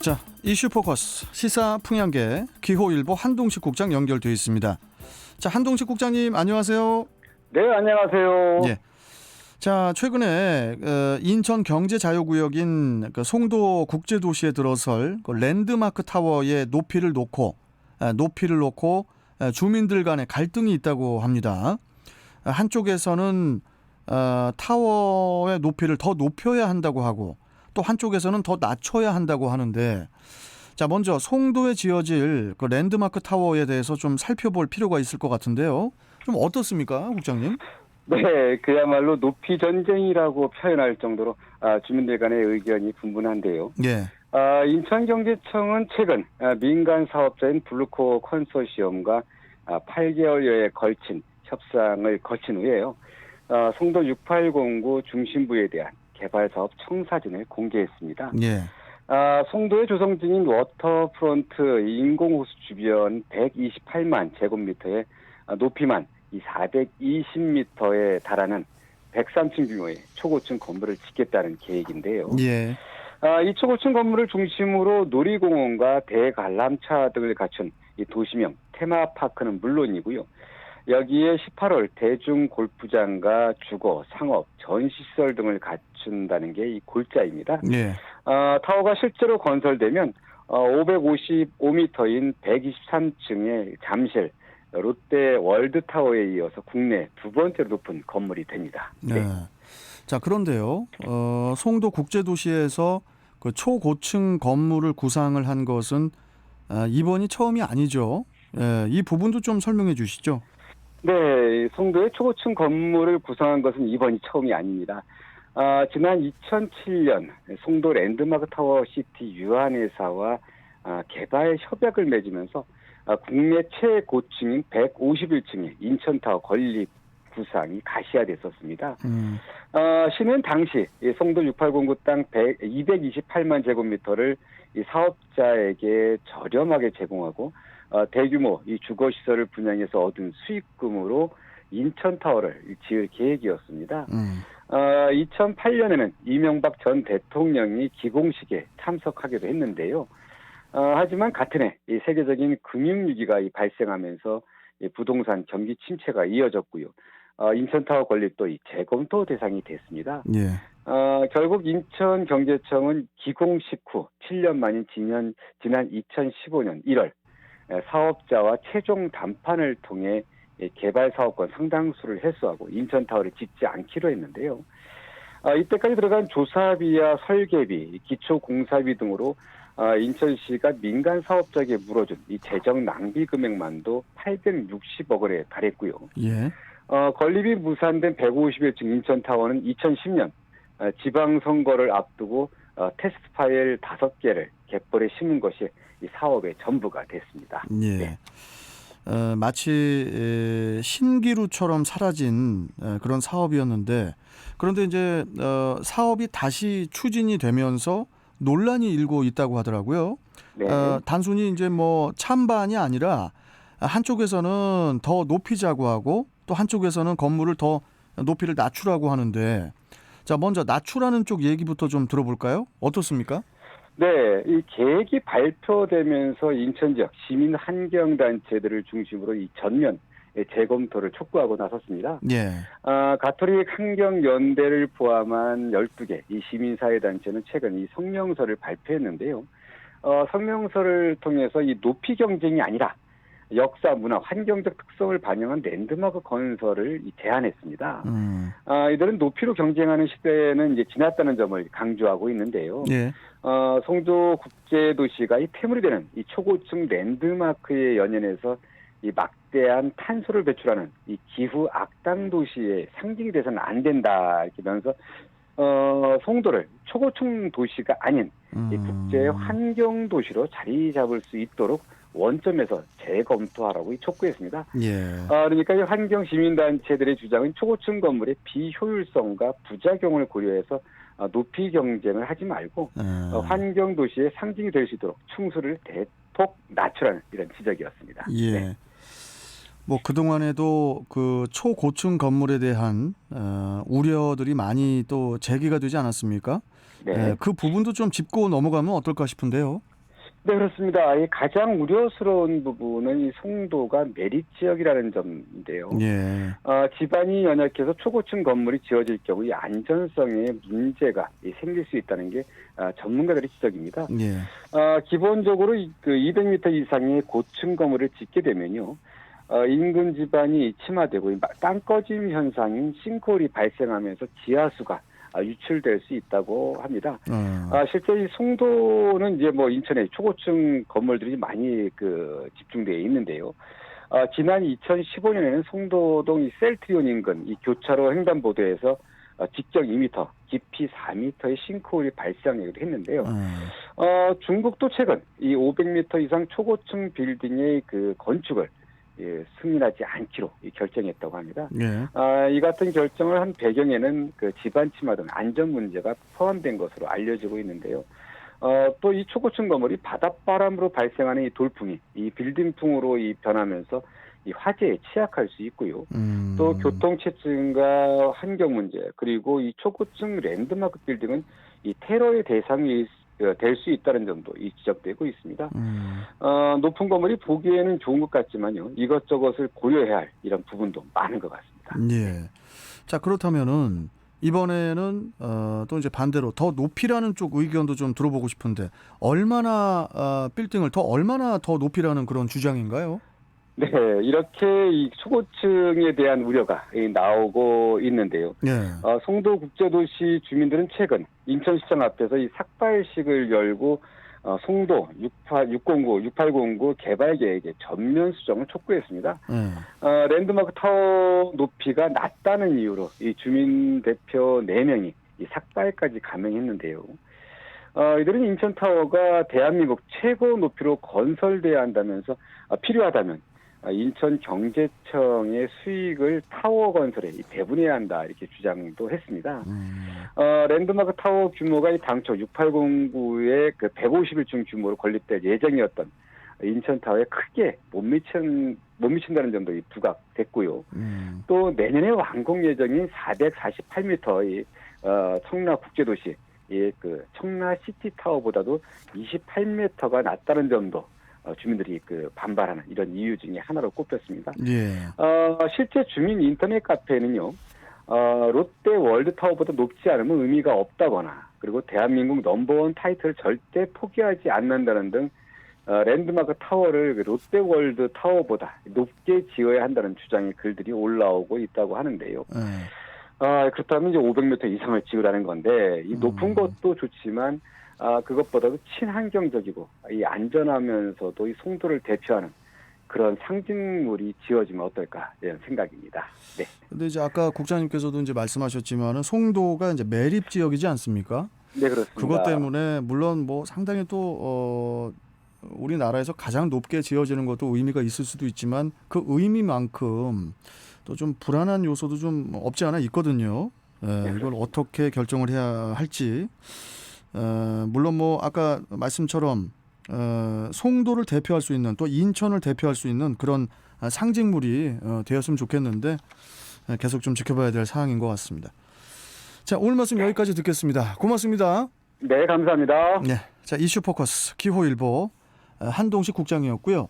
자, 이슈 포커스 시사 풍향계 기호일보 한동식 국장 연결돼 있습니다. 자, 한동식 국장님 안녕하세요. 네, 안녕하세요. 예. 자, 최근에 어, 인천 경제 자유구역인 그 송도 국제도시에 들어설 그 랜드마크 타워의 높이를 놓고 에, 높이를 놓고 에, 주민들 간의 갈등이 있다고 합니다. 아, 한쪽에서는 어, 타워의 높이를 더 높여야 한다고 하고 또 한쪽에서는 더 낮춰야 한다고 하는데 자 먼저 송도에 지어질 그 랜드마크 타워에 대해서 좀 살펴볼 필요가 있을 것 같은데요. 좀 어떻습니까, 국장님? 네, 그야말로 높이 전쟁이라고 표현할 정도로 아, 주민들 간의 의견이 분분한데요. 예. 아, 인천경제청은 최근 아, 민간 사업자인 블루코 컨소시엄과 아, 8개월여에 걸친 협상을 거친 후에요. 아, 송도 6809 중심부에 대한 개발 사업 청사진을 공개했습니다. 예. 아, 송도에 조성 중인 워터프론트 인공호수 주변 128만 제곱미터의 아, 높이만 이 420m에 달하는 103층 규모의 초고층 건물을 짓겠다는 계획인데요. 예. 아, 이 초고층 건물을 중심으로 놀이공원과 대관람차 등을 갖춘 이 도시명 테마파크는 물론이고요. 여기에 18월 대중 골프장과 주거, 상업, 전시시설 등을 갖춘다는 게 이 골자입니다. 예. 어, 타워가 실제로 건설되면 어, 555m인 123층의 잠실 롯데 월드타워에 이어서 국내 두 번째로 높은 건물이 됩니다. 네. 자, 그런데요. 어, 송도 국제도시에서 그 초고층 건물을 구상을 한 것은 아, 이번이 처음이 아니죠. 예, 이 부분도 좀 설명해 주시죠. 네, 송도의 초고층 건물을 구성한 것은 이번이 처음이 아닙니다. 아, 지난 2007년 송도 랜드마크 타워 시티 유한회사와 아, 개발 협약을 맺으면서 아, 국내 최고층인 151층의 인천타워 건립 구상이 가시화됐었습니다. 음, 어, 시는 당시 이 송도 6809 땅 100, 228만 제곱미터를 이 사업자에게 저렴하게 제공하고 어, 대규모 이 주거 시설을 분양해서 얻은 수익금으로 인천타워를 지을 계획이었습니다. 음, 어, 2008년에는 이명박 전 대통령이 기공식에 참석하기도 했는데요. 어, 하지만 같은 해 이 세계적인 금융위기가 이 발생하면서 이 부동산 경기 침체가 이어졌고요. 어, 인천타워 건립도 이 재검토 대상이 됐습니다. 예. 어, 결국 인천경제청은 기공식 후 7년 만인 지난, 지난 2015년 1월 에, 사업자와 최종 담판을 통해 이 개발 사업권 상당수를 회수하고 인천 타워를 짓지 않기로 했는데요. 어, 이때까지 들어간 조사비와 설계비, 기초 공사비 등으로 어, 인천시가 민간 사업자에게 물어준 이 재정 낭비 금액만도 860억 원에 달했고요. 예. 어, 건립이 무산된 151층 인천 타워는 2010년 어, 지방선거를 앞두고 어, 테스트 파일 5개를 갯벌에 심은 것이 이 사업의 전부가 됐습니다. 예. 네. 어, 마치 에, 신기루처럼 사라진 에, 그런 사업이었는데 그런데 이제 어, 사업이 다시 추진이 되면서 논란이 일고 있다고 하더라고요. 네. 어, 단순히 이제 뭐 찬반이 아니라 한쪽에서는 더 높이자고 하고 또 한쪽에서는 건물을 더 높이를 낮추라고 하는데 자 먼저 낮추라는 쪽 얘기부터 좀 들어볼까요? 어떻습니까? 네, 이 계획이 발표되면서 인천 지역 시민 환경 단체들을 중심으로 이 전면 재검토를 촉구하고 나섰습니다. 예. 아, 가톨릭 환경연대를 포함한 12개 이 시민사회단체는 최근 이 성명서를 발표했는데요. 어, 성명서를 통해서 이 높이 경쟁이 아니라 역사, 문화, 환경적 특성을 반영한 랜드마크 건설을 이 제안했습니다. 음. 아, 이들은 높이로 경쟁하는 시대는 이제 지났다는 점을 강조하고 있는데요. 예. 어, 송도 국제도시가 이 폐물이 되는 이 초고층 랜드마크에 연연해서 이 막대한 탄소를 배출하는 이 기후 악당 도시의 상징이 돼서는 안 된다 이렇게 면서 어, 송도를 초고층 도시가 아닌 이 음. 국제 환경 도시로 자리 잡을 수 있도록 원점에서 재검토하라고 이 촉구했습니다. 예. 아, 그러니까 이 환경 시민단체들의 주장은 초고층 건물의 비효율성과 부작용을 고려해서 아, 높이 경쟁을 하지 말고 어, 어, 환경 도시의 상징이 될 수 있도록 충수를 대폭 낮추라는 이런 지적이었습니다. 예. 네. 뭐 그동안에도 그 초고층 건물에 대한 어, 우려들이 많이 또 제기가 되지 않았습니까? 네. 예, 그 부분도 좀 짚고 넘어가면 어떨까 싶은데요. 네, 그렇습니다. 이 가장 우려스러운 부분은 이 송도가 매립 지역이라는 점인데요. 예. 어, 지반이 연약해서 초고층 건물이 지어질 경우 이 안전성에 문제가 이 생길 수 있다는 게 아, 전문가들의 지적입니다. 예. 어, 기본적으로 이- 그 200m 이상의 고층 건물을 짓게 되면요. 어, 인근 지반이 침하되고 이 마- 땅꺼짐 현상인 싱크홀이 발생하면서 지하수가 아, 유출될 수 있다고 합니다. 어. 아, 실제 이 송도는 이제 뭐 인천에 초고층 건물들이 많이 그 집중되어 있는데요. 아, 지난 2015년에는 송도동 이 셀트리온 인근 이 교차로 횡단보도에서 어, 직경 2m, 깊이 4m의 싱크홀이 발생하기도 했는데요. 어. 어, 중국도 최근 이 500m 이상 초고층 빌딩의 그 건축을 예, 승인하지 않기로 이 결정했다고 합니다. 예. 아, 이 같은 결정을 한 배경에는 그 집안 침하 등 안전 문제가 포함된 것으로 알려지고 있는데요. 어, 또 이 초고층 건물이 바닷바람으로 발생하는 이 돌풍이 이 빌딩풍으로 이 변하면서 이 화재에 취약할 수 있고요. 음. 또 교통체증과 환경 문제 그리고 이 초고층 랜드마크 빌딩은 이 테러의 대상이 될 수 있다는 점도 이 지적되고 있습니다. 음. 어, 높은 건물이 보기에는 좋은 것 같지만요. 이것저것을 고려해야 할 이런 부분도 많은 것 같습니다. 예. 자 그렇다면은 이번에는 어, 또 이제 반대로 더 높이라는 쪽 의견도 좀 들어보고 싶은데 얼마나 어, 빌딩을 더 얼마나 더 높이라는 그런 주장인가요? 네, 이렇게 이 초고층에 대한 우려가 이 나오고 있는데요. 예. 어, 송도 국제도시 주민들은 최근 인천시청 앞에서 이 삭발식을 열고 어, 송도 68, 609, 6809 개발 계획의 전면 수정을 촉구했습니다. 예. 어, 랜드마크 타워 높이가 낮다는 이유로 이 주민 대표 4명이 이 삭발까지 감행했는데요. 어, 이들은 인천 타워가 대한민국 최고 높이로 건설돼야 한다면서 어, 필요하다면 어, 인천 경제청의 수익을 타워 건설에 이 배분해야 한다 이렇게 주장도 했습니다. 음. 어, 랜드마크 타워 규모가 이 당초 6809의 그 150일 규모로 건립될 예정이었던 인천 타워에 크게 못 미친 못 미친다는 점도 이 부각됐고요. 음. 또 내년에 완공 예정인 448m의 어, 청라 국제도시 이그 청라 시티 타워보다도 28m가 낮다는 점도 어, 주민들이 그 반발하는 이런 이유 중에 하나로 꼽혔습니다. 예. 어, 실제 주민 인터넷 카페에는요, 어, 롯데 월드타워보다 높지 않으면 의미가 없다거나, 그리고 대한민국 넘버원 타이틀을 절대 포기하지 않는다는 등, 어, 랜드마크 타워를 그 롯데 월드 타워보다 높게 지어야 한다는 주장의 글들이 올라오고 있다고 하는데요. 예. 아, 그렇다면 이제 500m 이상을 지으라는 건데, 이 높은 음. 것도 좋지만, 아, 그것보다도 친환경적이고, 이 안전하면서도 이 송도를 대표하는 그런 상징물이 지어지면 어떨까, 이런 생각입니다. 네. 근데 이제 아까 국장님께서도 이제 말씀하셨지만은 송도가 이제 매립 지역이지 않습니까? 네, 그렇습니다. 그것 때문에 물론 뭐 상당히 또 어, 우리나라에서 가장 높게 지어지는 것도 의미가 있을 수도 있지만 그 의미만큼 또 좀 불안한 요소도 좀 없지 않아 있거든요. 예, 이걸 어떻게 결정을 해야 할지. 어, 물론 뭐 아까 말씀처럼 어, 송도를 대표할 수 있는 또 인천을 대표할 수 있는 그런 아, 상징물이 어, 되었으면 좋겠는데 예, 계속 좀 지켜봐야 될 사항인 것 같습니다. 자 오늘 말씀 여기까지 듣겠습니다. 고맙습니다. 네, 감사합니다. 네, 자 이슈 포커스 기호일보 어, 한동식 국장이었고요.